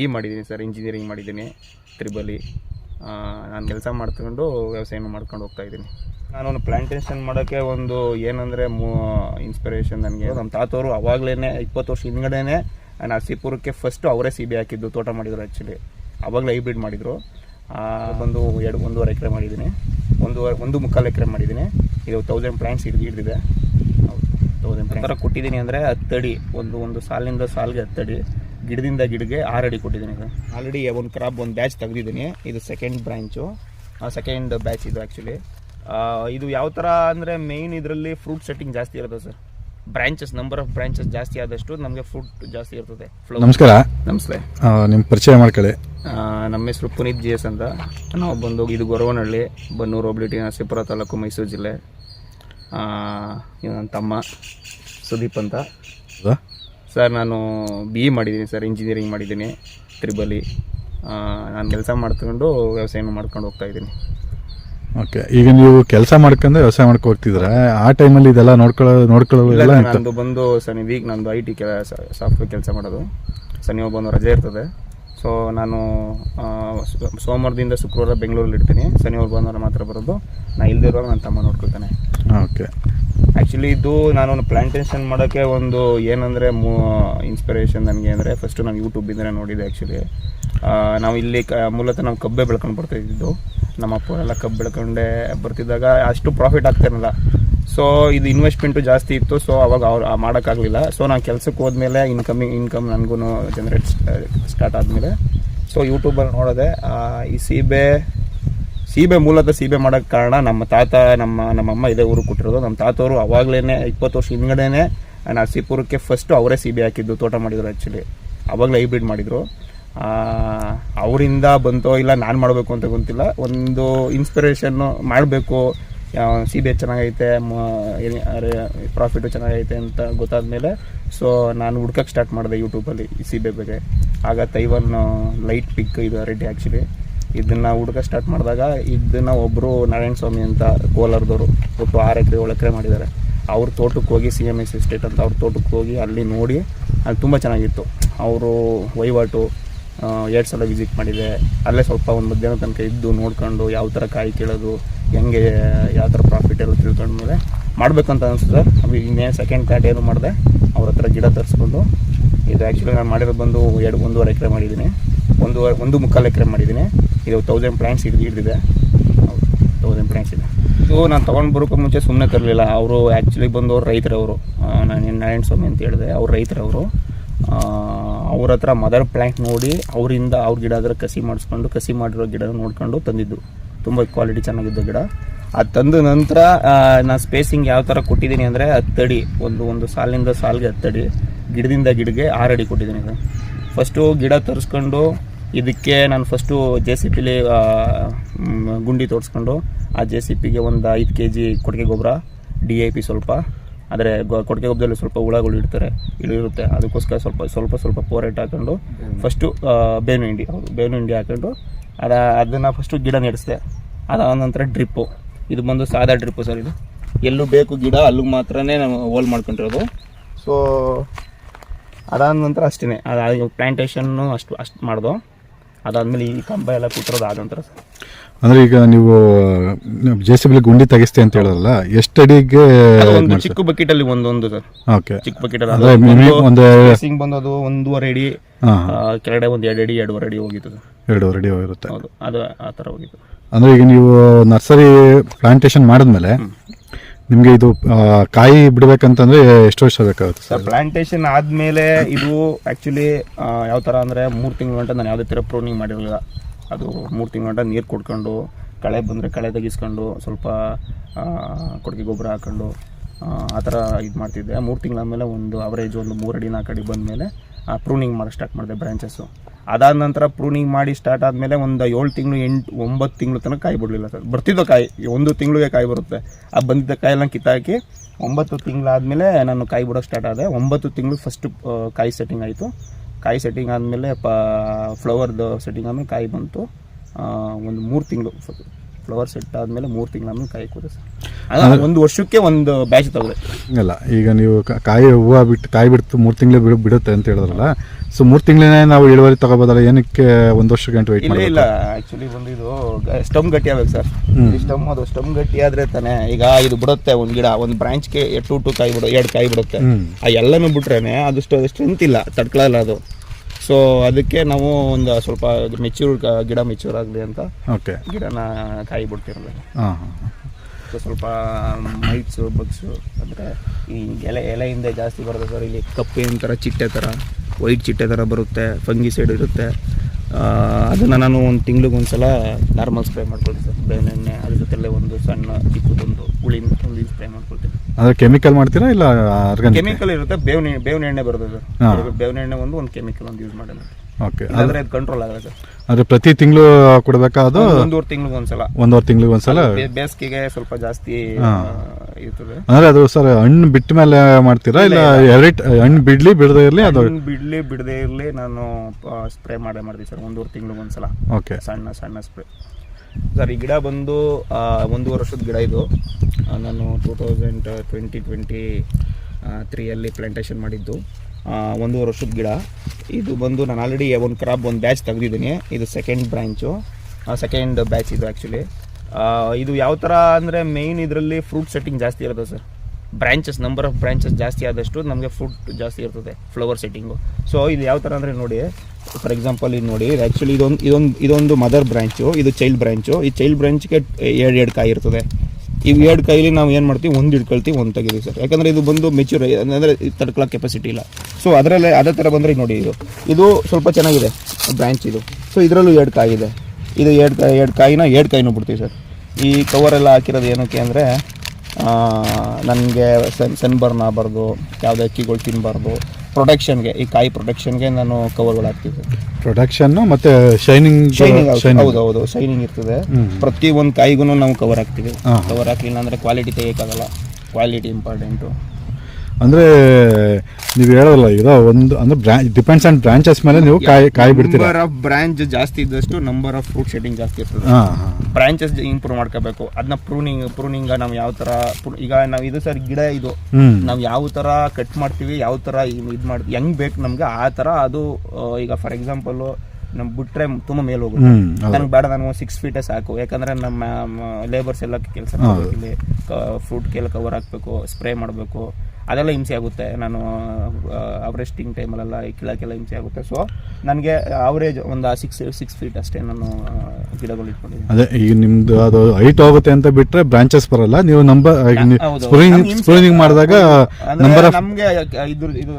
B E ಮಾಡಿದ್ದೀನಿ sir engineering ಮಾಡಿದ್ದೀನಿ ತ್ರಿಬಲಿ ನಾನು ಕೆಲಸ ಮಾಡ್ಕೊಂಡು ವ್ಯವಸಾಯನ ಮಾಡ್ಕೊಂಡು ಹೋಗ್ತಾ ಇದ್ದೀನಿ. ನಾನು ಒಂದು ಪ್ಲಾಂಟೇಷನ್ ಮಾಡೋಕ್ಕೆ ಒಂದು ಏನಂದರೆ ಮೂ ಇನ್ಸ್ಪಿರೇಷನ್ ನನಗೆ. ನಮ್ಮ ತಾತವರು ಅವಾಗಲೇ ಇಪ್ಪತ್ತು ವರ್ಷ ಹಿಂದ್ಗಡೆನೇ ನರಸೀಪುರಕ್ಕೆ ಫಸ್ಟು ಅವರೇ ಸಿ ಬಿ ಹಾಕಿದ್ದು ತೋಟ ಮಾಡಿದ್ರು ಆ್ಯಕ್ಚುಲಿ ಅವಾಗಲೇ ಹೈಬ್ರಿಡ್ ಮಾಡಿದರು. ಬಂದು ಎರಡು ಒಂದೂವರೆ ಎಕರೆ ಮಾಡಿದ್ದೀನಿ. ಒಂದು ಒಂದು ಮುಕ್ಕಾಲು ಎಕರೆ ಮಾಡಿದ್ದೀನಿ. ಇದು ತೌಸಂಡ್ ಪ್ಲ್ಯಾಂಟ್ಸ್ ಹಿಡಿದು ಹಿಡಿದಿದೆ. ತೌಸಂಡ್ ಥರ ಕೊಟ್ಟಿದ್ದೀನಿ ಅಂದರೆ ಹತ್ತಡಿ ಒಂದು ಒಂದು ಸಾಲಿನಿಂದ ಸಾಲಿಗೆ ಹತ್ತಡಿ. ಗಿಡದಿಂದ ಗಿಡಗೆ ಆರು ಅಡಿ ಕೊಟ್ಟಿದ್ದೀನಿ ಸರ್ ಆಲ್ರೆಡಿ ಒಂದು ಕ್ರಾಪ್ ಒಂದು ಬ್ಯಾಚ್ ತೆಗೆದಿದ್ದೀನಿ. ಇದು ಸೆಕೆಂಡ್ ಬ್ರ್ಯಾಂಚು ಸೆಕೆಂಡ್ ಬ್ಯಾಚ್ ಇದು ಆ್ಯಕ್ಚುಲಿ ಇದು ಯಾವ ಥರ ಅಂದರೆ ಮೇಯ್ನ್ ಇದರಲ್ಲಿ ಫ್ರೂಟ್ ಸೆಟ್ಟಿಂಗ್ ಜಾಸ್ತಿ ಇರುತ್ತೆ sir branches number of branches ಜಾಸ್ತಿ ಆದಷ್ಟು ನಮಗೆ ಫ್ರೂಟ್ ಜಾಸ್ತಿ ಇರ್ತದೆ. ನಮಸ್ಕಾರ. ನಮಸ್ತೆ. ನಿಮ್ಮ ಪರಿಚಯ ಮಾಡ್ಕೊಳ್ಳಿ. ನಮ್ಮ ಹೆಸರು ಪುನೀತ್ ಜಿ ಎಸ್ ಅಂತ. ನಾವು ಬಂದು ಇದು ಗೊರವನಹಳ್ಳಿ ಬನ್ನೂರು ಒಬ್ಲಿಟಿ ನರಸೀಪುರ ತಾಲೂಕು ಮೈಸೂರು ಜಿಲ್ಲೆ. ನನ್ನ ತಮ್ಮ ಸುದೀಪ್ ಅಂತ. ಹೌದಾ? ಸರ್ ನಾನು ಬಿ ಇ ಮಾಡಿದ್ದೀನಿ ಸರ್ ಇಂಜಿನಿಯರಿಂಗ್ ಮಾಡಿದ್ದೀನಿ ತ್ರಿಬಲಿ ನಾನು ಕೆಲಸ ಮಾಡ್ಕೊಂಡು ವ್ಯವಸಾಯನ ಮಾಡ್ಕೊಂಡು ಹೋಗ್ತಾ ಇದ್ದೀನಿ. ಓಕೆ ಈಗ ನೀವು ಕೆಲಸ ಮಾಡ್ಕೊಂಡು ವ್ಯವಸಾಯ ಮಾಡ್ಕೊ ಹೋಗ್ತಿದ್ರೆ ಆ ಟೈಮಲ್ಲಿ ಇದೆಲ್ಲ ನೋಡ್ಕೊಳ್ಳೋ ನೋಡ್ಕೊಳ್ಳೋದೆಲ್ಲ ನಂದು ಬಂದು ಸನಿ ವೀಕ್ ನಂದು ಐ ಟಿ ಸಾಫ್ಟ್ವೇರ್ ಕೆಲಸ ಮಾಡೋದು. ಸನಿ ಬಂದು ರಜೆ ಇರ್ತದೆ. ಸೊ ನಾನು ಸೋಮವಾರದಿಂದ ಶುಕ್ರವಾರ ಬೆಂಗಳೂರಲ್ಲಿ ಇರ್ತೀನಿ. ಶನಿವಾರ ಭಾನುವಾರ ಮಾತ್ರ ಬರೋದು. ನಾ ಇಲ್ದಿರುವಾಗ ನನ್ನ ತಮ್ಮ ನೋಡ್ಕೊಳ್ತಾನೆ. ಓಕೆ. ಆ್ಯಕ್ಚುಲಿ ಇದು ನಾನು ಒಂದು ಪ್ಲಾಂಟೇಷನ್ ಮಾಡೋಕ್ಕೆ ಒಂದು ಏನಂದರೆ ಮೂ ಇನ್ಸ್ಪಿರೇಷನ್ ನನಗೆ ಅಂದರೆ ಫಸ್ಟು ನಾನು ಯೂಟ್ಯೂಬಿಂದನೇ ನೋಡಿದೆ ಆ್ಯಕ್ಚುಲಿ ನಾವು ಇಲ್ಲಿ ಕ ಮೂಲತಃ ನಾವು ಕಬ್ಬೆ ಬೆಳ್ಕೊಂಡು ಬರ್ತಾ ಇದ್ದಿದ್ದು. ನಮ್ಮ ಅಪ್ಪ ಎಲ್ಲ ಕಬ್ಬು ಬೆಳ್ಕೊಂಡೆ ಬರ್ತಿದ್ದಾಗ ಅಷ್ಟು ಪ್ರಾಫಿಟ್ ಆಗ್ತಿರಲಿಲ್ಲ ಸೊ ಇದು ಇನ್ವೆಸ್ಟ್ಮೆಂಟು ಜಾಸ್ತಿ ಇತ್ತು. ಸೊ ಅವಾಗ ಅವ್ರು ಮಾಡೋಕ್ಕಾಗಲಿಲ್ಲ. ಸೊ ನಾನು ಕೆಲಸಕ್ಕೆ ಹೋದ್ಮೇಲೆ ಇನ್ಕಮಿಂಗ್ ಇನ್ಕಮ್ ನನಗೂ ಜನರೇಟ್ ಸ್ಟಾರ್ಟ್ ಆದಮೇಲೆ. ಸೊ ಯೂಟ್ಯೂಬಲ್ಲಿ ನೋಡಿದೆ ಈ ಸೀಬೆ ಸೀಬೆ ಮೂಲತಃ ಸೀಬೆ ಮಾಡೋಕ್ಕೆ ಕಾರಣ ನಮ್ಮ ತಾತ, ನಮ್ಮ, ನಮ್ಮಮ್ಮ ಇದೇ ಊರು ಕೊಟ್ಟಿರೋದು. ನಮ್ಮ ತಾತವರು ಅವಾಗಲೇ ಇಪ್ಪತ್ತು ವರ್ಷ ಹಿಂದ್ಗಡೆನೇ ನರಸೀಪುರಕ್ಕೆ ಫಸ್ಟು ಅವರೇ ಸೀಬೆ ಹಾಕಿದ್ದು, ತೋಟ ಮಾಡಿದ್ರು ಆ್ಯಕ್ಚುಲಿ ಅವಾಗಲೇ ಹೈಬ್ರಿಡ್ ಮಾಡಿದರು. ಅವರಿಂದ ಬಂತೋ ಇಲ್ಲ ನಾನು ಮಾಡಬೇಕು ಅಂತ ಗೊತ್ತಿಲ್ಲ. ಒಂದು ಇನ್ಸ್ಪಿರೇಷನ್ನು ಮಾಡಬೇಕು. ಸೀಬೆ ಚೆನ್ನಾಗೈತೆ ಪ್ರಾಫಿಟು ಚೆನ್ನಾಗೈತೆ ಅಂತ ಗೊತ್ತಾದ ಮೇಲೆ ಸೊ ನಾನು ಹುಡ್ಕಕ್ಕೆ ಸ್ಟಾರ್ಟ್ ಮಾಡಿದೆ ಯೂಟ್ಯೂಬಲ್ಲಿ ಈ ಬಿ ಬಗ್ಗೆ. ಆಗ ತೈವನ್ ಲೈಟ್ ಪಿಕ್ ಇದು ರೆಡಿ ಆ್ಯಕ್ಚುಲಿ ಇದನ್ನು ಹುಡ್ಕಕ್ಕೆ ಸ್ಟಾರ್ಟ್ ಮಾಡಿದಾಗ, ಇದನ್ನು ಒಬ್ಬರು ನಾರಾಯಣ ಸ್ವಾಮಿ ಅಂತ ಕೋಲಾರದವರು ಒಟ್ಟು ಆರು ಎಕರೆ ಏಳು ಎಕರೆ ಮಾಡಿದ್ದಾರೆ. ಅವ್ರ ತೋಟಕ್ಕೆ ಹೋಗಿ ಸಿ ಎಂ ಎಸ್ ಎಸ್ಟೇಟ್ ಅಂತ ಅವ್ರ ತೋಟಕ್ಕೆ ಹೋಗಿ ಅಲ್ಲಿ ನೋಡಿ ಅಲ್ಲಿ ತುಂಬ ಚೆನ್ನಾಗಿತ್ತು. ಅವರು ವಹಿವಾಟು ಎರಡು ಸಲ ವಿಸಿಟ್ ಮಾಡಿದೆ. ಅಲ್ಲೇ ಸ್ವಲ್ಪ ಒಂದು ಮಧ್ಯಾಹ್ನ ತನಕ ಇದ್ದು ನೋಡ್ಕೊಂಡು, ಯಾವ ಥರ ಕಾಯಿ ಕೀಳೋದು ಹೆಂಗೆ ಯಾವ ಥರ ಪ್ರಾಫಿಟ್ ಎಲ್ಲ ತಿಳ್ಕೊಂಡ್ಮೇಲೆ ಮಾಡಬೇಕಂತ ಅನಿಸ್ತದೆ ಇನ್ನೇನು ಸೆಕೆಂಡ್ ಥರ್ಡ್ ಏನು ಮಾಡಿದೆ. ಅವ್ರ ಹತ್ರ ಗಿಡ ತರಿಸ್ಕೊಂಡು. ಇದು ಆ್ಯಕ್ಚುಲಿ ನಾನು ಮಾಡಿರೋದು ಬಂದು ಎರಡು ಒಂದೂವರೆ ಎಕರೆ ಮಾಡಿದ್ದೀನಿ. ಒಂದು ಒಂದು ಮುಕ್ಕಾಲು ಎಕರೆ ಮಾಡಿದ್ದೀನಿ. ಇದು ತೌಸಂಡ್ ಪ್ಲ್ಯಾಂಟ್ಸ್ ಹಿಡಿದು ಹಿಡಿದಿದೆ. ತೌಸಂಡ್ ಪ್ಲ್ಯಾಂಟ್ಸ್ ಇದೆ. ಇದು ನಾನು ತೊಗೊಂಡು ಬರೋಕೆ ಮುಂಚೆ ಸುಮ್ಮನೆ ತರಲಿಲ್ಲ. ಅವರು ಆ್ಯಕ್ಚುಲಿ ಬಂದು ಅವ್ರು. ರೈತರವರು ನಾನು ನಾರಾಯಣ ಸ್ವಾಮಿ ಅಂತ ಹೇಳಿದೆ. ಅವ್ರು ರೈತರವರು ಅವ್ರ. ಹತ್ರ ಮದರ್ ಪ್ಲ್ಯಾಂಟ್ ನೋಡಿ ಅವರಿಂದ ಅವ್ರ ಗಿಡ ಅದರ ಕಸಿ ಮಾಡಿಸ್ಕೊಂಡು, ಕಸಿ ಮಾಡಿರೋ ಗಿಡ ನೋಡ್ಕೊಂಡು ತಂದಿದ್ದು. ತುಂಬ ಕ್ವಾಲಿಟಿ ಚೆನ್ನಾಗಿದ್ದು ಗಿಡ. ಅದು ತಂದ ನಂತರ ನಾನು ಸ್ಪೇಸಿಂಗ್ ಯಾವ ಥರ ಕೊಟ್ಟಿದ್ದೀನಿ ಅಂದರೆ ಹತ್ತಡಿ, ಒಂದು ಒಂದು ಸಾಲಿನಿಂದ ಸಾಲಿಗೆ ಹತ್ತಡಿ, ಗಿಡದಿಂದ ಗಿಡಗೆ ಆರು ಅಡಿ ಕೊಟ್ಟಿದ್ದೀನಿ ಇದು. ಫಸ್ಟು ಗಿಡ ತರಿಸ್ಕೊಂಡು ಇದಕ್ಕೆ ನಾನು ಫಸ್ಟು ಜೆ ಸಿ ಪಿಲಿ ಗುಂಡಿ ತೋರಿಸ್ಕೊಂಡು ಆ ಜೆ ಸಿ ಪಿಗೆ ಒಂದು ಐದು ಕೆ ಜಿ ಕೊಟ್ಟಿಗೆ ಗೊಬ್ಬರ ಡಿ ಐ ಪಿ ಸ್ವಲ್ಪ. ಆದರೆ ಕೊಟ್ಟಿಗೆ ಗೊಬ್ಬರದಲ್ಲಿ ಸ್ವಲ್ಪ ಹುಳಗಳು ಇಡ್ತಾರೆ, ಇಳಿರುತ್ತೆ. ಅದಕ್ಕೋಸ್ಕರ ಸ್ವಲ್ಪ ಸ್ವಲ್ಪ ಸ್ವಲ್ಪ ಪೋರೇಟ್ ಹಾಕೊಂಡು ಫಸ್ಟು ಬೇವಿನ ಹಿಂಡಿ ಬೇವಿನ ಹಿಂಡಿ ಹಾಕೊಂಡು ಅದ ಅದನ್ನು ಫಸ್ಟು ಗಿಡ ನೆಡೆಸಿದೆ. ಅದಾದ ನಂತರ ಡ್ರಿಪ್ಪು ಇದು ಬಂದು ಸಾದಾ ಡ್ರಿಪ್ಪು ಸರ್ ಇದು. ಎಲ್ಲೂ ಬೇಕು ಗಿಡ ಅಲ್ಲಿಗೆ ಮಾತ್ರನೇ ನಾವು ಹೋಲ್ ಮಾಡ್ಕೊಂಡಿರೋದು. ಸೊ ಅದಾದ ನಂತರ ಅಷ್ಟೇ ಅದು ಪ್ಲಾಂಟೇಶನ್ನು ಅಷ್ಟು ಅಷ್ಟು ಮಾಡ್ದು. ಅದಾದಮೇಲೆ ಈ ಕಂಬ ಎಲ್ಲ ಕುಟ್ಟಿರೋದು ಆದ ನಂತರ ಅಂದರೆ ಅಂದ್ರೆ ಈಗ ನೀವು ಜೆ ಸಿ ಬಿಲಿ ಗುಂಡಿ ತೆಗೆಸ್ತೆ ಅಂತ ಹೇಳಿದ್ರಲ್ಲ ಎಷ್ಟು ಅಡಿಗೆ ಒಂದು ಚಿಕ್ಕ ಬಕೆಟಲ್ಲಿ ಒಂದೊಂದು ಸರ್ ಓಕೆ ಚಿಕ್ಕ ಬಕೆಟ್ ಒಂದು ಸಿಂಗ್ ಬಂದದು ಒಂದೂವರೆ ಅಡಿ. ಕೆಳಗಡೆ ಒಂದು ಎರಡು ಅಡಿ ಎರಡೂವರೆ ಅಡಿ ಹೋಗಿತ್ತು ಎರಡೂವರೆ ಅಡಿ ಹೋಗಿರುತ್ತೆ. ಹೌದು ಅದು ಆ ಥರ ಹೋಗಿತ್ತು. ಅಂದರೆ ಈಗ ನೀವು ನರ್ಸರಿ ಪ್ಲಾಂಟೇಶನ್ ಮಾಡಿದ್ಮೇಲೆ ನಿಮಗೆ ಇದು ಆ, ಕಾಯಿ ಬಿಡಬೇಕಂತಂದ್ರೆ ಎಷ್ಟು ವರ್ಷ ಬೇಕಾಗುತ್ತೆ ಸರ್? ಪ್ಲಾಂಟೇಶನ್ ಆದಮೇಲೆ ಇದು ಆ್ಯಕ್ಚುಲಿ ಯಾವ ಥರ ಅಂದರೆ ಮೂರು ತಿಂಗಳ ಗಂಟೆ ನಾನು ಯಾವುದೇ ಥರ ಪ್ರೂನಿಂಗ್ ಮಾಡಿರಲಿಲ್ಲ. ಅದು ಮೂರು ತಿಂಗಳ ಗಂಟೆ ನೀರು ಕೊಡ್ಕೊಂಡು ಕಳೆ ಬಂದರೆ ಕಳೆ ತೆಗಿಸ್ಕೊಂಡು ಸ್ವಲ್ಪ ಕೊಡುಗೆ ಕೊಟ್ಟಿಗೆ ಗೊಬ್ಬರ ಹಾಕ್ಕೊಂಡು ಆ, ಆ ಥರ ಇದು ಮಾಡ್ತಿದ್ದೆ. ಮೂರು ತಿಂಗಳಾದಮೇಲೆ ಒಂದು ಅವರೇಜ್ ಒಂದು ಮೂರು ಅಡಿ ನಾಲ್ಕು ಅಡಿ ಬಂದಮೇಲೆ ಪ್ರೂನಿಂಗ್ ಮಾಡೋಕ್ಕೆ ಸ್ಟಾರ್ಟ್ ಮಾಡಿದೆ ಬ್ರಾಂಚಸ್ಸು ಅದಾದ ನಂತರ ಪ್ರೂನಿಂಗ್ ಮಾಡಿ ಸ್ಟಾರ್ಟ್ ಆದಮೇಲೆ ಒಂದು ಏಳು ತಿಂಗಳು, ಎಂಟು, ಒಂಬತ್ತು ತಿಂಗಳು ತನಕ ಕಾಯಿ ಬಿಡಲಿಲ್ಲ ಸರ್. ಬರ್ತಿದ್ದೋ ಕಾಯಿ, ಒಂದು ತಿಂಗಳಿಗೆ ಕಾಯಿ ಬರುತ್ತೆ. ಆ ಬಂದಿದ್ದ ಕಾಯೆಲ್ಲ ಕಿತ್ತಾಕಿ ಒಂಬತ್ತು ತಿಂಗಳಾದಮೇಲೆ ನಾನು ಕಾಯಿ ಬಿಡೋಕೆ ಸ್ಟಾರ್ಟ್ ಆದೆ. ಒಂಬತ್ತು ತಿಂಗಳು ಫಸ್ಟ್ ಕಾಯಿ ಸೆಟ್ಟಿಂಗ್ ಆಯಿತು. ಕಾಯಿ ಸೆಟ್ಟಿಂಗ್ ಆದಮೇಲೆ, ಪ ಫ್ಲವರ್ದು ಸೆಟ್ಟಿಂಗ್ ಆದಮೇಲೆ ಕಾಯಿ ಬಂತು. ಒಂದು ಮೂರು ತಿಂಗಳು ಫ್ಲವರ್ ಸೆಟ್ ಆದಮೇಲೆ ಮೂರು ತಿಂಗಳಾದ್ಮೇಲೆ ಕಾಯಿ ಕೂತೆ ಸರ್. ಒಂದು ವರ್ಷಕ್ಕೆ ಒಂದು ಬ್ಯಾಚ್ ತಗೊಳ್ಳಿ. ಇಲ್ಲ ಈಗ ನೀವು ಕಾಯಿ ಹೂವು ಬಿಟ್ಟು ಕಾಯಿ ಬಿಡ್ತು ಮೂರು ತಿಂಗಳು ಬಿಡು ಬಿಡುತ್ತೆ ಅಂತ ಹೇಳಿದ್ರಲ್ಲ ಸೊ ಮೂರು ತಿಂಗಳೇ ನಾವು ಇಳುವರಿ ತಗೋಬೋದಲ್ಲ ಏನಕ್ಕೆ ಒಂದು ವರ್ಷ ಗಂಟೆ ವೆಯ್ಟ್ ಇಲ್ಲ ಇಲ್ಲ. ಆಕ್ಚುಲಿ ಒಂದು ಇದು ಸ್ಟಮ್ ಗಟ್ಟಿ ಆಗ್ಬೇಕು ಸರ್ ಸ್ಟಮ್ ಅದು ಸ್ಟಮ್ ಗಟ್ಟಿ ಆದರೆ ತಾನೇ ಈಗ ಇದು ಬಿಡುತ್ತೆ ಒಂದು ಗಿಡ ಒಂದು ಬ್ರಾಂಚ್ಗೆ ಟು ಟು ಕಾಯಿ ಬಿಡೋ ಎರಡು ಕಾಯಿ ಬಿಡುತ್ತೆ. ಆ ಎಲ್ಲನೂ ಬಿಟ್ರೇನೆ ಅದು ಸ್ಟ್ರೆಂತ್ ಇಲ್ಲ ತಡ್ಕೊಳ್ಳಲ್ಲ ಅದು. ಸೊ ಅದಕ್ಕೆ ನಾವು ಒಂದು ಸ್ವಲ್ಪ ಮೆಚ್ಯೂರ್ ಗಿಡ ಮೆಚ್ಯೂರ್ ಆಗಲಿ ಅಂತ ಓಕೆ ಗಿಡನ ಕಾಯಿ ಬಿಡ್ತಿರಲ್ಲ ಹಾಂ ಹಾಂ. ಸ್ವಲ್ಪ ಮೈಟ್ಸು ಬಗ್ಸು. ಅಂದರೆ ಈ ಎಲೆ ಎಲೆಯಿಂದ ಜಾಸ್ತಿ ಬರುತ್ತೆ ಸರ್ ಇಲ್ಲಿ ಕಪ್ಪು ಥರ ಚಿಟ್ಟೆ ಥರ ವೈಟ್ ಚಿಟ್ಟೆ ಥರ ಬರುತ್ತೆ ಫಂಗಿ ಸೈಡ್ ಇರುತ್ತೆ ಅದನ್ನು ನಾನು ಒಂದು ತಿಂಗ್ಳಿಗೆ ಒಂದು ಸಲ ನಾರ್ಮಲ್ ಸ್ಪ್ರೇ ಮಾಡ್ಕೊಳ್ತೀನಿ ಸರ್. ಬೇವಿನ ಎಣ್ಣೆ ಅದ್ರ ಜೊತೆಲೆ ಒಂದು ಸಣ್ಣ ಚಿಕ್ಕದೊಂದು ಹುಳಿನ ಹುಳಿ ಸ್ಪ್ರೇ ಮಾಡ್ಕೊಳ್ತೀನಿ. ಅದು ಕೆಮಿಕಲ್ ಮಾಡ್ತೀರಾ ಇಲ್ಲ ಕೆಮಿಕಲ್ ಇರುತ್ತೆ ಬೇವಿನ ಬೇವಿನ ಎಣ್ಣೆ ಬರುತ್ತೆ ಅದು ಸರ್ ಬೇವಿನ ಎಣ್ಣೆ ಒಂದು ಒಂದು ಕೆಮಿಕಲ್ ಒಂದು ಯೂಸ್ ಮಾಡಲ್ಲ ಓಕೆ ಇಲ್ಲಾಂದ್ರೆ ಅದು ಕಂಟ್ರೋಲ್ ಆಗಲ್ಲ ಸರ್. ಅಂದ್ರೆ ಪ್ರತಿ ತಿಂಗಳು ಕೊಡಬೇಕಾ ಅದು? ಒಂದೂವರೆ ತಿಂಗ್ಳಿಗೆ ಒಂದ್ಸಲ. ಒಂದೂವರೆ ತಿಂಗಳಿಗೆ ಒಂದ್ಸಲ? ಬೇ- ಬೇಸಿಗೆಗೆ ಸ್ವಲ್ಪ ಜಾಸ್ತಿ. ಆ, ಇರ್ತದೆ. ಅಂದರೆ ಅದು ಸರ್ ಹಣ್ಣು ಬಿಟ್ಟ ಮೇಲೆ ಮಾಡ್ತೀರಾ? ಇಲ್ಲ ಎರಡು ಹಣ್ಣು ಬಿಡ್ಲಿ ಬಿಡದೇ ಇರಲಿ ಅದು ಹಣ್ಣು ಬಿಡ್ಲಿ ಬಿಡದೆ ಇರಲಿ ನಾನು ಸ್ಪ್ರೇ ಮಾಡೇ ಮಾಡ್ತೀನಿ ಸರ್ ಒಂದೂವರೆ ತಿಂಗ್ಳಿಗೆ ಒಂದ್ಸಲ. ಓಕೆ ಸಣ್ಣ ಸಣ್ಣ ಸ್ಪ್ರೇ ಸರ್ ಈ ಗಿಡ ಬಂದು ಆ, ಒಂದೂವರೆ ವರ್ಷದ ಗಿಡ ಇದು. ಆ, ನಾನು ಟೂ ತೌಸಂಡ್ ಟ್ವೆಂಟಿ ಟ್ವೆಂಟಿ ತ್ರೀಯಲ್ಲಿ ಪ್ಲಾಂಟೇಶನ್ ಮಾಡಿದ್ದು. ಒಂದೂವರೆ ವರ್ಷದ ಗಿಡ. ಇದು ಬಂದು ನಾನು ಆಲ್ರೆಡಿ ಒಂದು ಕ್ರಾಪ್ ಒಂದು ಬ್ಯಾಚ್ ತೆಗೆದಿದ್ದೀನಿ. ಇದು ಸೆಕೆಂಡ್ ಬ್ರ್ಯಾಂಚು ಸೆಕೆಂಡ್ ಬ್ಯಾಚ್ ಇದು ಆ್ಯಕ್ಚುಲಿ ಇದು ಯಾವ ಥರ ಅಂದರೆ ಮೇಯ್ನ್ ಇದರಲ್ಲಿ ಫ್ರೂಟ್ ಸೆಟ್ಟಿಂಗ್ ಜಾಸ್ತಿ ಇರುತ್ತೆ sir branches number of branches ಜಾಸ್ತಿ ಆದಷ್ಟು ನಮಗೆ ಫ್ರೂಟ್ ಜಾಸ್ತಿ ಇರ್ತದೆ ಫ್ಲವರ್ ಸೆಟ್ಟಿಂಗು ಸೊ ಇದು ಯಾವ ಥರ ಅಂದರೆ ನೋಡಿ ಫಾರ್ ಎಕ್ಸಾಂಪಲ್ ಇದು ನೋಡಿ ಆ್ಯಕ್ಚುಲಿ ಇದೊಂದು ಇದೊಂದು ಇದೊಂದು ಮದರ್ ಬ್ರ್ಯಾಂಚು ಇದು ಚೈಲ್ಡ್ ಬ್ರ್ಯಾಂಚು ಈ ಚೈಲ್ಡ್ ಬ್ರ್ಯಾಂಚ್ಗೆ ಎರಡು ಎರಡು ಕಾಯಿ ಇರ್ತದೆ. ಇವು ಎರಡು ಕೈಲಿ ನಾವು ಏನು ಮಾಡ್ತೀವಿ? ಒಂದು ಇಟ್ಕೊಳ್ತೀವಿ ಒಂದು ತೆಗಿತೀವಿ ಸರ್. ಯಾಕಂದರೆ ಇದು ಬಂದು ಮೆಚ್ಯೂರ್ ಅಂದರೆ ತಡ್ಕೊಳ್ಳೋ ಕೆಪಾಸಿಟಿ ಇಲ್ಲ. ಸೊ ಅದರಲ್ಲೇ ಅದೇ ಥರ ಬಂದರೆ ನೋಡಿ ಇದು. ಇದು ಸ್ವಲ್ಪ ಚೆನ್ನಾಗಿದೆ ಬ್ರ್ಯಾಂಚ್ ಇದು. ಸೊ ಇದರಲ್ಲೂ ಎರಡು ಕಾಯಿ ಇದೆ. ಇದು ಎರಡು ಕಾಯಿ, ಎರಡು ಕಾಯಿನ ಎರಡು ಕಾಯಿನೂ ಬಿಡ್ತೀವಿ ಸರ್. ಈ ಕವರೆಲ್ಲ ಹಾಕಿರೋದು ಏನಕ್ಕೆ ಅಂದರೆ ನನಗೆ ಸನ್ ಸನ್ ಬರ್ನ್ ಆಗಬಾರ್ದು, ಯಾವುದೇ ಅಕ್ಕಿಗಳು ತಿನ್ನಬಾರ್ದು ಪ್ರೊಟೆಕ್ಷನ್ಗೆ ಈ ಕಾಯಿ ಪ್ರೊಟೆಕ್ಷನ್ಗೆ ನಾನು ಕವರ್ಗಳು ಹಾಕ್ತಿದ್ದೆ. ಸರ್ ಪ್ರೊಡಕ್ಷನ್ನು ಮತ್ತೆ ಶೈನಿಂಗ್ ಶೈನಿಂಗ್ ಶೈನಿಂಗ್ ಹೌದು ಹೌದು ಶೈನಿಂಗ್ ಇರ್ತದೆ. ಪ್ರತಿ ಒಂದು ಕಾಯಿಗೂ ನಾವು ಕವರ್ ಹಾಕ್ತೀವಿ. ಕವರ್ ಹಾಕಲಿಲ್ಲ ಅಂದರೆ ಕ್ವಾಲಿಟಿ ತೆಗಿಯೋಕ್ಕಾಗಲ್ಲ. ಕ್ವಾಲಿಟಿ ಇಂಪಾರ್ಟೆಂಟು ಅಂದ್ರೆ ನೀವು ಹೇಳೋಲ್ಲ ಈಗ ಒಂದು ಅಂದ್ರೆ ಬ್ರಾಂಚ್ ಡಿಪೆಂಡ್ಸ್ ಆನ್ ಬ್ರಾಂಚಸ್ ಮೇಲೆ ನೀವು ಕಾಯಿ ಕಾಯಿ ಬಿಡ್ತೀರಾ? ನಂಬರ್ ಆಫ್ ಬ್ರಾಂಚ್ ಜಾಸ್ತಿ ಇದ್ದಷ್ಟು ನಂಬರ್ ಆಫ್ ಫ್ರೂಟ್ ಶೆಟ್ಟಿಂಗ್ ಜಾಸ್ತಿ ಇರ್ತದೆ. ಹಾಂ ಹಾಂ. ಬ್ರಾಂಚಸ್ ಇಂಪ್ರೂವ್ ಮಾಡ್ಕೋಬೇಕು. ಅದನ್ನ ಪ್ರೂನಿಂಗ್ ಪ್ರೂನಿಂಗ್ ನಾವು ಯಾವ ತರ ಈಗ ನಾವು ಇದು ಸರ್ ಗಿಡ ಇದು ಹ್ಮ್. ನಾವು ಯಾವ ತರ ಕಟ್ ಮಾಡ್ತೀವಿ ಯಾವ ತರ ಇದು ಮಾಡ್ತೀವಿ ಹೆಂಗ್ ಬೇಕು ನಮ್ಗೆ ಆ ತರ ಅದು ಆ, ಈಗ ಫಾರ್ ಎಕ್ಸಾಂಪಲ್ ನಮ್ ಬಿಟ್ರೆ ತುಂಬಾ ಮೇಲೆ ಹೋಗುತ್ತೆ. ಹ್ಮ್ ಹೌದು. ನನಗೆ ಬೇಡ ನಾನು ಸಿಕ್ಸ್ ಫೀಟೇ ಸಾಕು. ಯಾಕಂದ್ರೆ ನಮ್ಮ ಲೇಬರ್ಸ್ ಎಲ್ಲ ಕೆಲಸ ಮಾಡಬೇಕು ಫ್ರೂಟ್ ಕೇಲ್ ಕವರ್ ಹಾಕ್ಬೇಕು ಸ್ಪ್ರೇ ಮಾಡಬೇಕು. ಅದೆಲ್ಲ ಹಿಂಸೆ ಆಗುತ್ತೆ. ನಾನು ಅವರೆಸ್ಟಿಂಗ್ ಟೈಮಲ್ಲೆಲ್ಲ ಕೀಳಕ್ಕೆಲ್ಲ ಹಿಂಸೆ ಆಗುತ್ತೆ. ಸೊ ನನಗೆ ಅವರೇಜ್ ಒಂದು ಸಿಕ್ಸ್ ಸಿಕ್ಸ್ ಫೀಟ್ ಅಷ್ಟೇ ನಾನು ಗಿಡಗಳು ಇಟ್ಕೊಂಡಿದ್ದೀನಿ. ಅದೇ ಈಗ ನಿಮ್ದು ಅದು ಹೈಟ್ ಆಗುತ್ತೆ ಅಂತ ಬಿಟ್ರೆ ಬ್ರಾಂಚಸ್ ಬರಲ್ಲ. ನೀವು ನಂಬರ್. ಸ್ಪ್ರೂನಿಂಗ್ ಮಾಡಿದಾಗ ನಂಬರ್ ನಮಗೆ ಇದು ಇದು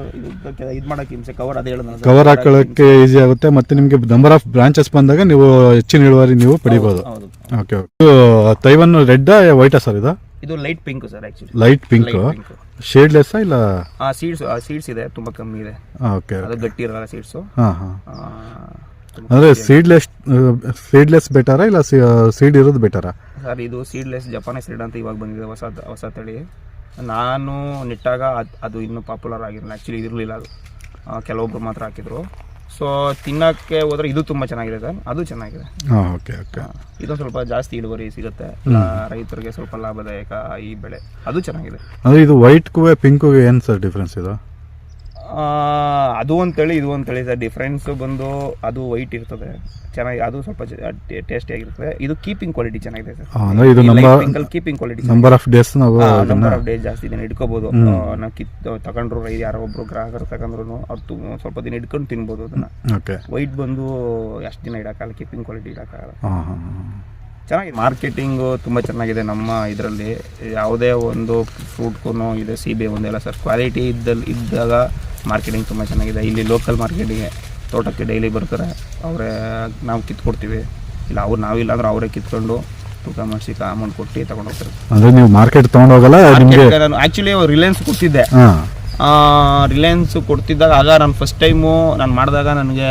ಇದು ಮಾಡೋಕ್ಕೆ ಮಾಡಕ್ಕೆ ಹಿಂಸೆ ಕವರ್ ಅದೇ ಹೇಳೋದು ಕವರ್ ಹಾಕೊಳ್ಳೋಕ್ಕೆ ಈಸಿ ಆಗುತ್ತೆ. ಮತ್ತೆ ನಿಮಗೆ ನಂಬರ್ ಆಫ್ ಬ್ರಾಂಚಸ್ ಬಂದಾಗ ನೀವು ಹೆಚ್ಚಿನ ಇಳುವರಿ ನೀವು ಪಡಿಬೋದು. ಓಕೆ ಓಕೆ ತೈವನ್ ರೆಡ್ ವೈಟಾ ಸರ್ ಇದು? ಇದು light pink sir actually light pink shade shadeless ಇಲ್ಲ? ಆ ಸೀಡ್ಸ್ ಸೀಡ್ಸ್ ಇದೆ ತುಂಬಾ ಕಮ್ಮಿ ಇದೆ. ಓಕೆ ಅದು ಗಟ್ಟಿ ಇರಲ್ಲ ಸೀಡ್ಸ್ ಹಾ ಹಾ. ಅಂದ್ರೆ ಸೀಡ್ಲೆಸ್ ಸೀಡ್ಲೆಸ್ ಬೆಟರಾ ಇಲ್ಲ ಸೀಡ್ ಇರೋದು ಬೆಟರಾ ಸರ್ ಇದು ಸೀಡ್ಲೆಸ್ ಜಪಾನೀಸ್ ಸೀಡ್ ಅಂತ ಇವಾಗ ಬಂದಿದೆ ಹೊಸ ಹೊಸ ತಳಿ. ನಾನು ನಿಟ್ಟಾಗ ಅದ್- ಇನ್ನೂ ಪಾಪ್ಯುಲರ್ ಆಗಿರಲಿಲ್ಲ. ಆ್ಯಕ್ಚುಲಿ ಇರಲಿಲ್ಲ ಅದು. ಕೆಲವೊಬ್ಬರು ಕೆಲವೊಬ್ರು ಮಾತ್ರ ಹಾಕಿದ್ರು. ಸೊ ತಿನ್ನಕ್ಕೆ ಹೋದ್ರೆ ಇದು ತುಂಬಾ ಚೆನ್ನಾಗಿದೆ ಸರ್. ಅದು ಚೆನ್ನಾಗಿದೆ. ಹಾಂ ಓಕೆ ಓಕೆ ಇದು ಸ್ವಲ್ಪ ಜಾಸ್ತಿ ಇಳುವರಿ ಸಿಗುತ್ತೆ. ರೈತರಿಗೆ ಸ್ವಲ್ಪ ಲಾಭದಾಯಕ ಈ ಬೆಳೆ. ಅದು ಚೆನ್ನಾಗಿದೆ. ಅಂದ್ರೆ ಇದು ವೈಟ್ ಕೂವೆ ಪಿಂಕ್ ಕೂವೆ ಏನು ಸರ್ ಡಿಫ್ರೆನ್ಸ್ ಇದು? ಅದು ಅಂತೇಳಿ ತಳಿ ಇದು ಅಂತೇಳಿ ತಳಿ ಸರ್. ಡಿಫ್ರೆನ್ಸು ಬಂದು ಅದು ವೈಟ್ ಇರ್ತದೆ. ಚೆನ್ನಾಗಿ ಅದು ಸ್ವಲ್ಪ ಟೇಸ್ಟಿ ಆಗಿರ್ತದೆ. ಇದು ಕೀಪಿಂಗ್ ಕ್ವಾಲಿಟಿ ಚೆನ್ನಾಗಿದೆ ಸರ್. ಇದು number keeping quality number of days ನಾವು ನಂಬರ್ ಆಫ್ ಡೇಸ್ ಜಾಸ್ತಿ ದಿನ ಇಟ್ಕೋಬೋದು. ನಾವು ಕಿತ್ ತಗೊಂಡ್ರು ಯಾರೋ ಒಬ್ರು ಗ್ರಾಹಕರು ತಗೊಂಡ್ರು ಅದು ಸ್ವಲ್ಪ ದಿನ ಇಟ್ಕೊಂಡು ತಿನ್ಬೋದು ಅದನ್ನ. ವೈಟ್ ಬಂದು ಎಷ್ಟು ದಿನ ಇಡಕ್ಕಾಗಲ್ಲ ಕೀಪಿಂಗ್ ಕ್ವಾಲಿಟಿ ಇಡಕ್ಕಾಗಲ್ಲ. ಚೆನ್ನಾಗಿದೆ. ಮಾರ್ಕೆಟಿಂಗು ತುಂಬ ಚೆನ್ನಾಗಿದೆ ನಮ್ಮ ಇದರಲ್ಲಿ. ಯಾವುದೇ ಒಂದು ಫ್ರೂಟ್ಗೂ ಇದೆ ಸೀಬೆ ಒಂದೆಲ್ಲ ಸರ್. ಕ್ವಾಲಿಟಿ ಇದ್ದಲ್ಲಿ ಇದ್ದಾಗ ಮಾರ್ಕೆಟಿಂಗ್ ತುಂಬ ಚೆನ್ನಾಗಿದೆ. ಇಲ್ಲಿ ಲೋಕಲ್ ಮಾರ್ಕೆಟಿಗೆ ತೋಟಕ್ಕೆ ಡೈಲಿ ಬರ್ತಾರೆ. ಅವರೇ ನಾವು ಕಿತ್ಕೊಡ್ತೀವಿ. ಇಲ್ಲ ಅವ್ರು ನಾವಿಲ್ಲ ಅಂದ್ರೆ ಅವರೇ ಕಿತ್ಕೊಂಡು ತೂಕ ಮಾಡಿಸಿ ಅಮೌಂಟ್ ಕೊಟ್ಟು ತಗೊಂಡು ಹೋಗ್ತಾರೆ. ಅಂದ್ರೆ ನೀವು ಮಾರ್ಕೆಟ್ ತೊಗೊಂಡೋಗಲ್ಲ ನಿಮಗೆ ನಾನು ಆ್ಯಕ್ಚುಲಿ ರಿಲಯನ್ಸ್ ಕೊಡ್ತಿದ್ದೆ ರಿಲಯನ್ಸ್ ಕೊಡ್ತಿದ್ದಾಗ ಆಗ ನಾನು ಫಸ್ಟ್ ಟೈಮು ನಾನು ಮಾಡಿದಾಗ ನನಗೆ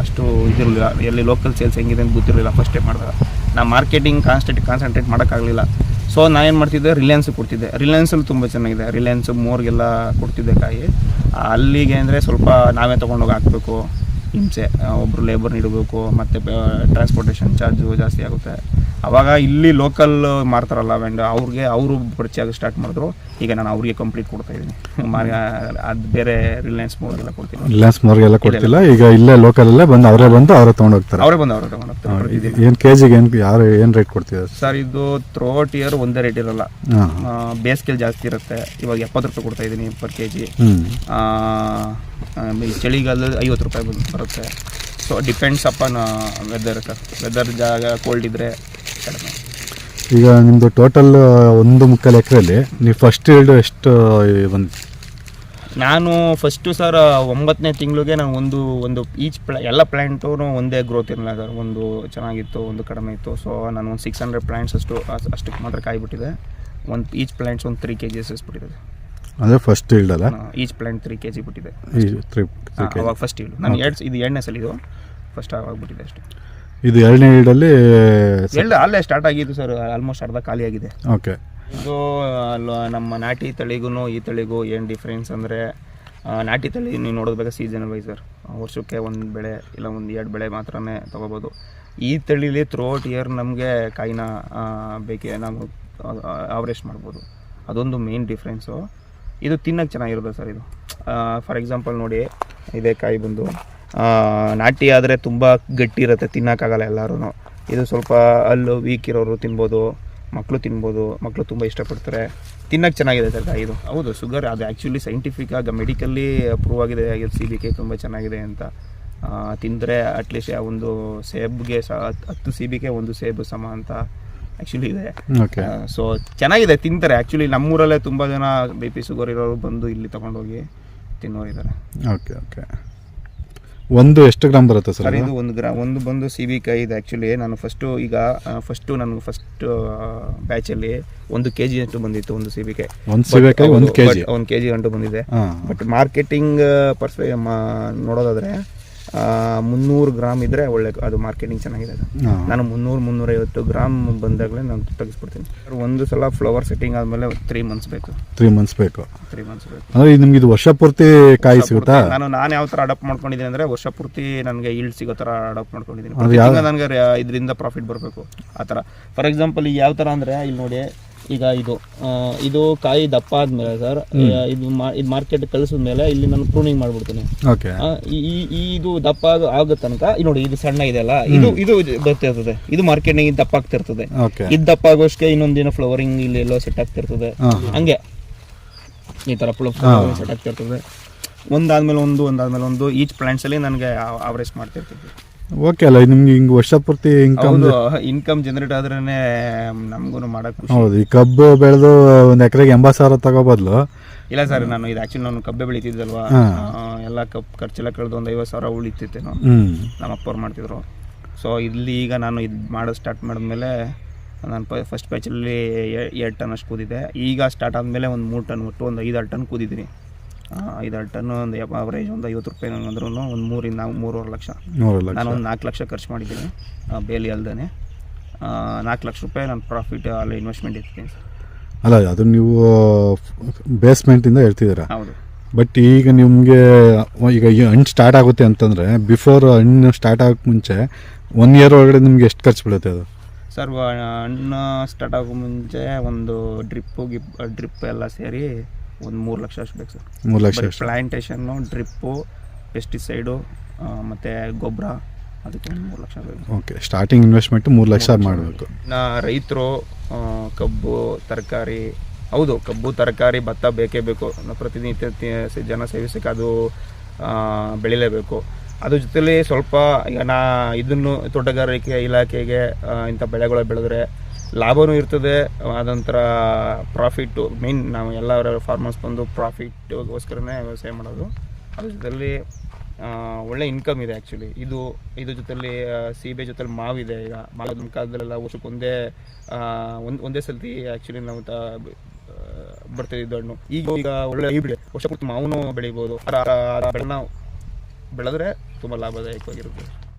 ಅಷ್ಟು ಇದಿರಲಿಲ್ಲ. ಎಲ್ಲಿ ಲೋಕಲ್ ಸೇಲ್ಸ್ ಹೆಂಗಿದೆ ಅಂತ ಗೊತ್ತಿರಲಿಲ್ಲ ಫಸ್ಟ್ ಟೈಮ್ ಮಾಡಿದಾಗ. ನಾನು ಮಾರ್ಕೆಟಿಂಗ್ ಕಾನ್ಸ್ಟೆಂಟ್ ಕಾನ್ಸಂಟ್ರೇಟ್ ಮಾಡೋಕ್ಕಾಗಲಿಲ್ಲ. ಸೊ ನಾನು ಏನು ಮಾಡ್ತಿದ್ದೆ? ರಿಲಯನ್ಸ್ ಕೊಡ್ತಿದ್ದೆ. ರಿಲಯನ್ಸಲ್ಲಿ ತುಂಬ ಚೆನ್ನಾಗಿದೆ. ರಿಲಯನ್ಸ್ ಮೋರ್ಗೆಲ್ಲ ಕೊಡ್ತಿದ್ದೆ ಕಾಯಿ. ಅಲ್ಲಿಗೆ ಅಂದರೆ ಸ್ವಲ್ಪ ನಾವೇ ತೊಗೊಂಡೋಗಿ ಹಾಕಬೇಕು. ಹಿಂಸೆ ಒಬ್ಬರು ಲೇಬರ್ ಇಡಬೇಕು ಮತ್ತು ಟ್ರಾನ್ಸ್ಪೋರ್ಟೇಷನ್ ಚಾರ್ಜು ಜಾಸ್ತಿ ಆಗುತ್ತೆ. ಅವಾಗ ಇಲ್ಲಿ ಲೋಕಲ್ ಮಾರ್ತಾರಲ್ಲ ವೆಂಡ್ ಅವ್ರಿಗೆ ಅವರು ಪರಿಚಯ ಸ್ಟಾರ್ಟ್ ಮಾಡಿದ್ರು ಈಗ ನಾನು ಅವ್ರಿಗೆ ಕಂಪ್ಲೀಟ್ ಕೊಡ್ತಾ ಇದ್ದೀನಿ ಅದು ಬೇರೆ ರಿಲಯನ್ಸ್ ಮೋರ್ಗೆಲ್ಲ ಕೊಡ್ತೀನಿ. ರಿಲಯನ್ಸ್ ಮೋರ್ಗೆಲ್ಲ ಕೊಡ್ತಿಲ್ಲ ಈಗ ಇಲ್ಲೇ ಲೋಕಲಲ್ಲೇ ಬಂದು ಅವರೇ ಬಂದು ಅವರೇ ತೊಗೊಂಡೋಗ್ತಾರೆ ಅವರೇ ಬಂದು ಅವರೇ ತೊಗೊಂಡೋಗ್ತಾರೆ ಏನು ಕೆ ಜಿಗೆ ಏನು ಯಾರು ಏನು ರೇಟ್ ಕೊಡ್ತೀರಾ? ಸರ್ ಇದು ಥ್ರೋಟ್ ಇಯರ್ ಒಂದೇ ರೇಟ್ ಇರಲ್ಲ. ಬೇಸಿಗೆಲ್ ಜಾಸ್ತಿ ಇರುತ್ತೆ. ಇವಾಗ ಎಪ್ಪತ್ತು ರೂಪಾಯಿ ಕೊಡ್ತಾ ಇದ್ದೀನಿ ಪರ್ ಕೆ ಜಿ ಚಳಿಗಾಲದಲ್ಲಿ ಐವತ್ತು ರೂಪಾಯಿ ಬಂದು ಬರುತ್ತೆ. So depends upon weather sir weather ಜಾಗ ಕೋಲ್ಡ್ ಇದ್ದರೆ ಕಡಿಮೆ. ಈಗ ನಿಮ್ಮದು ಟೋಟಲ್ ಒಂದು ಮುಕ್ಕಾಲು ಎಕರೆಯಲ್ಲಿ ನೀವು ಫಸ್ಟ್ ಏಡ್ ಎಷ್ಟು ಬಂದು ನಾನು ಫಸ್ಟು ಸರ್ ಒಂಬತ್ತನೇ ತಿಂಗಳಿಗೆ ನಾನು ಒಂದು ಒಂದು ಈಚ್ ಪ್ಲಾ ಎಲ್ಲ ಪ್ಲ್ಯಾಂಟು ಒಂದೇ ಗ್ರೋತ್ ಇರಲಿಲ್ಲ ಸರ್. ಒಂದು ಚೆನ್ನಾಗಿತ್ತು ಒಂದು ಕಡಿಮೆ ಇತ್ತು. ಸೊ ನಾನು ಒಂದು ಸಿಕ್ಸ್ ಹಂಡ್ರೆಡ್ ಪ್ಲ್ಯಾಂಟ್ಸ್ ಅಷ್ಟು ಅಷ್ಟ್- ಅಷ್ಟಕ್ಕೆ ಮಾತ್ರ ಕಾಯ್ಬಿಟ್ಟಿದೆ. ಒಂದು ಈಚ್ ಪ್ಲ್ಯಾಂಟ್ಸ್ ಒಂದು ತ್ರೀ ಕೆ ಜಿ ಎಸ್ ಬಿಟ್ಟಿದೆ ಅಂದರೆ ಫಸ್ಟ್ ಇಲ್ಡ್ ಅಲ್ಲ? Each plant three K G ಬಿಟ್ಟಿದೆ ಅವಾಗ ಫಸ್ಟ್ ಇಲ್ಡ್ ನಾನು ಎರಡು ಇದು ಎರಡನೇ ಸಲ ಇದು. ಫಸ್ಟ್ ಬಿಟ್ಟಿದೆ ಅಷ್ಟೇ. ಇದು ಎರಡನೇ ಇಲ್ಡಲ್ಲಿ ಎಲ್ಲ ಅಲ್ಲೇ ಸ್ಟಾರ್ಟ್ ಆಗಿದ್ದು ಸರ್ ಆಲ್ಮೋಸ್ಟ್ ಅರ್ಧ ಖಾಲಿ ಆಗಿದೆ. ಓಕೆ ಇದು ನಮ್ಮ ನಾಟಿ ತಳಿಗೂ ಈ ತಳಿಗೂ ಏನು ಡಿಫ್ರೆನ್ಸ್ ಅಂದರೆ ನಾಟಿ ತಳಿ ನೀವು ನೋಡೋದ್ಬೇಕು ಸೀಸನ್ ವೈಸ್ ಸರ್ ವರ್ಷಕ್ಕೆ ಒಂದು ಬೆಳೆ ಇಲ್ಲ ಒಂದು ಎರಡು ಬೆಳೆ ಮಾತ್ರನೇ ತೊಗೋಬೋದು. ಈ ತಳಿಲಿ ಥ್ರೋಟ್ ಇಯರ್ ನಮಗೆ ಕಾಯಿನ ಬೇಕೇ ಬೇಕೆ ನಾವು ಆವ್ರೇಜ್ ಮಾಡ್ಬೋದು. ಅದೊಂದು ಮೇನ್ ಡಿಫ್ರೆನ್ಸು ಇದು ತಿನ್ನಕ್ಕೆ ಚೆನ್ನಾಗಿರುತ್ತೆ ಸರ್ ಇದು. ಫಾರ್ ಎಕ್ಸಾಂಪಲ್ ನೋಡಿ, ಇದೇ ಕಾಯಿ ಬಂದು ನಾಟಿ ಆದರೆ ತುಂಬ ಗಟ್ಟಿ ಇರುತ್ತೆ ತಿನ್ನೋಕ್ಕಾಗಲ್ಲ ಎಲ್ಲರೂ ಇದು ಸ್ವಲ್ಪ ಅಲ್ಲು ವೀಕ್ ಇರೋರು ತಿನ್ಬೋದು ಮಕ್ಕಳು ತಿನ್ಬೋದು ಮಕ್ಕಳು ತುಂಬ ಇಷ್ಟಪಡ್ತಾರೆ. ತಿನ್ನಕ್ಕೆ ಚೆನ್ನಾಗಿದೆ ಸರ್ ಕಾಯಿ ಇದು. ಹೌದು ಶುಗರ್ ಅದು ಆ್ಯಕ್ಚುಲಿ ಸೈಂಟಿಫಿಕ್ ಆಗಿ ಮೆಡಿಕಲ್ಲಿ ಅಪ್ರೂವ್ ಆಗಿದೆ ಸಿ ಬಿ ಕೆ ತುಂಬ ಚೆನ್ನಾಗಿದೆ ಅಂತ. ತಿಂದರೆ ಅಟ್ಲೀಸ್ಟ್ ಆ ಒಂದು ಸೇಬ್ಗೆ ಸಹ ಹತ್- ಹತ್ತು ಸಿ ಬಿಗೆ ಒಂದು ಸೇಬು ಸಮ ಅಂತ. ಆ್ಯಕ್ಚುಲಿ ಇದೆ. ಓಕೆ ಸೊ ಚೆನ್ನಾಗಿದೆ ತಿಂತಾರೆ. ಆ್ಯಕ್ಚುಲಿ ನಮ್ಮೂರಲ್ಲೇ ತುಂಬ ಜನ ಬಿ ಪಿ ಶುಗರ್ ಇರೋರು ಬಂದು ಇಲ್ಲಿ ತೊಗೊಂಡೋಗಿ ತಿನ್ನೋರಿದ್ದಾರೆ. ಓಕೆ ಓಕೆ ಒಂದು ಎಷ್ಟು ಗ್ರಾಮ್ ಬರುತ್ತೆ ಸರ್ ಇದು? ಒಂದು ಗ್ರಾಮ್ ಒಂದು ಬಂದು ಸಿ ಬಿ ಕೈ ಇದೆ ಆ್ಯಕ್ಚುಲಿ ನಾನು ಫಸ್ಟು ಈಗ ಫಸ್ಟು ನನಗೆ ಫಸ್ಟ್ ಬ್ಯಾಚಲ್ಲಿ ಒಂದು ಕೆ ಜಿ ಅಷ್ಟು ಬಂದಿತ್ತು ಒಂದು ಸಿ ಬಿ ಕೈ ಒಂದು ಸೀಬೆಕಾಯಿ ಒಂದು ಕೆ ಜಿ ಒಂದು ಕೆ ಜಿ ಗಂಟು ಬಂದಿದೆ. ಬಟ್ ಮಾರ್ಕೆಟಿಂಗ್ ಪರ್ಸ್ಪೆ ನೋಡೋದಾದರೆ ಮುನ್ನೂರು ಗ್ರಾಮ್ ಇದ್ದರೆ ಒಳ್ಳೆ ಅದು ಮಾರ್ಕೆಟಿಂಗ್ ಚೆನ್ನಾಗಿದೆ ಅದು. ನಾನು ಮುನ್ನೂರು ಮುನ್ನೂರೈವತ್ತು ಗ್ರಾಮ್ ಬಂದಾಗಲೇ ನಾನು ತೆಗೆಸ್ಬಿಡ್ತೀನಿ. ಒಂದು ಸಲ ಫ್ಲವರ್ ಸೆಟ್ಟಿಂಗ್ ಆದಮೇಲೆ ತ್ರೀ ಮಂತ್ಸ್ ಬೇಕು. ತ್ರೀ ಮಂತ್ಸ್ ಬೇಕು. ತ್ರೀ ಮಂತ್ಸ್ ಬೇಕು. ಅಂದರೆ ನಿಮ್ಗೆ ಇದು ವರ್ಷ ಪೂರ್ತಿ ಕಾಯಿ ಸಿಗುತ್ತಾ? ನಾನು ನಾನು ಯಾವ ಥರ ಅಡಾಪ್ಟ್ ಮಾಡ್ಕೊಂಡಿದ್ದೀನಿ ಅಂದರೆ ವರ್ಷ ಪೂರ್ತಿ ನನಗೆ ಈಲ್ಡ್ ಸಿಗೋ ಥರ ಅಡಾಪ್ಟ್ ಮಾಡ್ಕೊಂಡಿದ್ದೀನಿ. ನನಗೆ ಇದರಿಂದ ಪ್ರಾಫಿಟ್ ಬರಬೇಕು. ಆ ಥರ ಫಾರ್ ಎಕ್ಸಾಂಪಲ್ ಈಗ ಯಾವ ಥರ ಅಂದರೆ ಇಲ್ಲಿ ನೋಡಿ ಈಗ ಇದು ಇದು ಕಾಯಿ ದಪ್ಪ ಆದ್ಮೇಲೆ ಸರ್ ಇದು ಇದು ಮಾರ್ಕೆಟ್ ಕಳಿಸಿದ್ಮೇಲೆ ಇಲ್ಲಿ ನಾನು ಪ್ರೂನಿಂಗ್ ಮಾಡ್ಬಿಡ್ತೀನಿ. ಈ ಇದು ದಪ್ಪ ಆಗ- ತನಕ ನೋಡಿ ಇದು ಸಣ್ಣ ಇದೆ ಅಲ್ಲ ಇದು ಇದು ಬರ್ತಿರ್ತದೆ. ಇದು ಮಾರ್ಕೆಟಿಂಗ್ ದಪ್ಪ ಆಗ್ತಿರ್ತದೆ. ಇದು ದಪ್ಪ ಆಗೋಷ್ಟಕ್ಕೆ ಇನ್ನೊಂದಿನ ಫ್ಲವರಿಂಗ್ ಇಲ್ಲಿ ಎಲ್ಲೋ ಸೆಟ್ ಆಗ್ತಿರ್ತದೆ. ಹಂಗೆ. ಈ ತರ ಫ್ಲವರಿಂಗ್ ಸೆಟ್ ಆಗ್ತಿರ್ತದೆ. ಒಂದಾದ್ಮೇಲೆ ಒಂದು ಒಂದಾದ್ಮೇಲೆ ಒಂದು ಈಚ್ ಪ್ಲಾಂಟ್ಸಲ್ಲಿ ನನಗೆ ಅವರೇಜ್ ಮಾಡ್ತಿರ್ತಿದ್ದೆ. ಓಕೆ ಅಲ್ಲ ನಿಮ್ಗೆ ಹಿಂಗೆ ವರ್ಷ ಪೂರ್ತಿ ಇನ್ಕಮ್ ಇನ್ಕಮ್ ಜನರೇಟ್ ಆದ್ರೆ ನಮಗೂ ಮಾಡಕ್ಕೆ ಹೌದು ಈ ಕಬ್ಬು ಬೆಳೆದು ಒಂದು ಎಕರೆಗೆ ಎಂಬತ್ತು ಸಾವಿರ ತಗೋಬದ್ಲು ಇಲ್ಲ ಸರ್ ನಾನು ಇದು ಆ್ಯಕ್ಚುಲಿ ನಾನು ಕಬ್ಬೆ ಬೆಳಿತಿದ್ದಲ್ವಾ? ಎಲ್ಲ ಕಬ್ಬು ಖರ್ಚೆಲ್ಲ ಕಳೆದು ಒಂದು ಐವತ್ತು ಸಾವಿರ ಉಳಿತಿತ್ತೇನೋ? ನಮ್ಮ ಅಪ್ಪ ಅಪ್ಪವ್ರು ಮಾಡ್ತಿದ್ರು. ಸೊ ಇಲ್ಲಿ ಈಗ ನಾನು ಇದು ಮಾಡೋದು ಸ್ಟಾರ್ಟ್ ಮಾಡಿದ್ಮೇಲೆ ನಾನು ಫಸ್ಟ್ ಬ್ಯಾಚಲ್ಲಿ ಎರಡು ಟನ್ ಅಷ್ಟು ಕೂದಿದೆ ಈಗ ಸ್ಟಾರ್ಟ್ ಆದಮೇಲೆ ಒಂದು ಮೂರು ಟನ್ ಒಟ್ಟು ಒಂದು ಐದಾರು ಟನ್ ಕೂದಿದ್ದೀನಿ. ಐದಾರು ಟನ್ ಒಂದು ಅವರೇಜ್ ಒಂದು ಐವತ್ತು ರೂಪಾಯಿ ಅಂದ್ರೂ ಒಂದು ಮೂರಿಂದ ಮೂರುವರೆ ಲಕ್ಷ. ನಾನು ಒಂದು ನಾಲ್ಕು ಲಕ್ಷ ಖರ್ಚು ಮಾಡಿದ್ದೀನಿ ಬೇಲಿ ಅಲ್ದೇ ನಾಲ್ಕು ಲಕ್ಷ ರೂಪಾಯಿ ನಾನು ಪ್ರಾಫಿಟ್ ಅಲ್ಲಿ ಇನ್ವೆಸ್ಟ್ಮೆಂಟ್ ಇರ್ತೀನಿ ಅಲ್ಲ ಅದು ನೀವು ಬೇಸ್ಮೆಂಟಿಂದ ಹೇಳ್ತಿದ್ದೀರಾ? ಹೌದು. ಬಟ್ ಈಗ ನಿಮಗೆ ಈಗ ಹಣ್ಣು ಸ್ಟಾರ್ಟ್ ಆಗುತ್ತೆ ಅಂತಂದರೆ ಬಿಫೋರ್ ಹಣ್ಣು ಸ್ಟಾರ್ಟ್ ಆಗೋಕ್ಕೆ ಮುಂಚೆ ಒನ್ ಇಯರ್ ಒಳಗಡೆ ನಿಮ್ಗೆ ಎಷ್ಟು ಖರ್ಚು ಬೀಳುತ್ತೆ ಅದು? ಸರ್ ಹಣ್ಣು ಸ್ಟಾರ್ಟ್ ಆಗೋ ಮುಂಚೆ ಒಂದು ಡ್ರಿಪ್ಪು ಗಿಪ್ ಡ್ರಿಪ್ ಎಲ್ಲ ಸೇರಿ ಒಂದು ಮೂರು ಲಕ್ಷ ಅಷ್ಟು ಬೇಕು ಸರ್. ಮೂರು ಲಕ್ಷ ಪ್ಲಾಂಟೇಷನ್ನು ಡ್ರಿಪ್ಪು ಪೆಸ್ಟಿಸೈಡು ಮತ್ತು ಗೊಬ್ಬರ ಅದಕ್ಕೆ ಒಂದು ಮೂರು ಲಕ್ಷ ಬೇಕು. ಓಕೆ ಸ್ಟಾರ್ಟಿಂಗ್ ಇನ್ವೆಸ್ಟ್ಮೆಂಟ್ ಮೂರು ಲಕ್ಷ ಮಾಡಬೇಕು. ನಾ ರೈತರು ಕಬ್ಬು ತರಕಾರಿ ಹೌದು ಕಬ್ಬು ತರಕಾರಿ ಭತ್ತ ಬೇಕೇ ಬೇಕು. ನಾವು ಪ್ರತಿನಿತ್ಯ ಜನ ಸೇವಿಸಕ್ಕೆ ಅದು ಬೆಳಿಲೇಬೇಕು. ಅದ್ರ ಜೊತೆಲಿ ಸ್ವಲ್ಪ ಈಗ ನಾ ಇದನ್ನು ತೋಟಗಾರಿಕೆ ಇಲಾಖೆಗೆ ಇಂಥ ಬೆಳೆಗಳು ಬೆಳೆದ್ರೆ ಲಾಭವೂ ಇರ್ತದೆ ಅದೊಂಥರ ಪ್ರಾಫಿಟ್ಟು ಮೇನ್ ನಾವು ಎಲ್ಲ ಫಾರ್ಮರ್ಸ್ ಬಂದು ಪ್ರಾಫಿಟ್ಗೋಸ್ಕರನೇ ವ್ಯವಸಾಯ ಮಾಡೋದು. ಅದ್ರ ಜೊತೆಯಲ್ಲಿ ಒಳ್ಳೆ ಇನ್ಕಮ್ ಇದೆ ಆ್ಯಕ್ಚುಲಿ ಇದು ಇದ್ರ ಜೊತೆಲಿ ಸೀಬೆ ಜೊತೆಲಿ ಮಾವಿದೆ ಈಗ. ಮಾವಿನ ಕಾಲದಲ್ಲೆಲ್ಲ ವರ್ಷಕ್ಕೆ ಒಂದೇ ಒಂದು ಸಲತಿ ಆ್ಯಕ್ಚುಲಿ ನಾವು ಬರ್ತಿದ್ದು ಹಣ್ಣು. ಈಗ ಈಗ ಒಳ್ಳೆ ಹೈಬ್ರಿಡ್ ವರ್ಷ ಪೂರ್ತಿ ಮಾವು ಬೆಳಿಬೋದು. ಬೆಳೆದ್ರೆ ತುಂಬ ಲಾಭದಾಯಕವಾಗಿರುತ್ತೆ.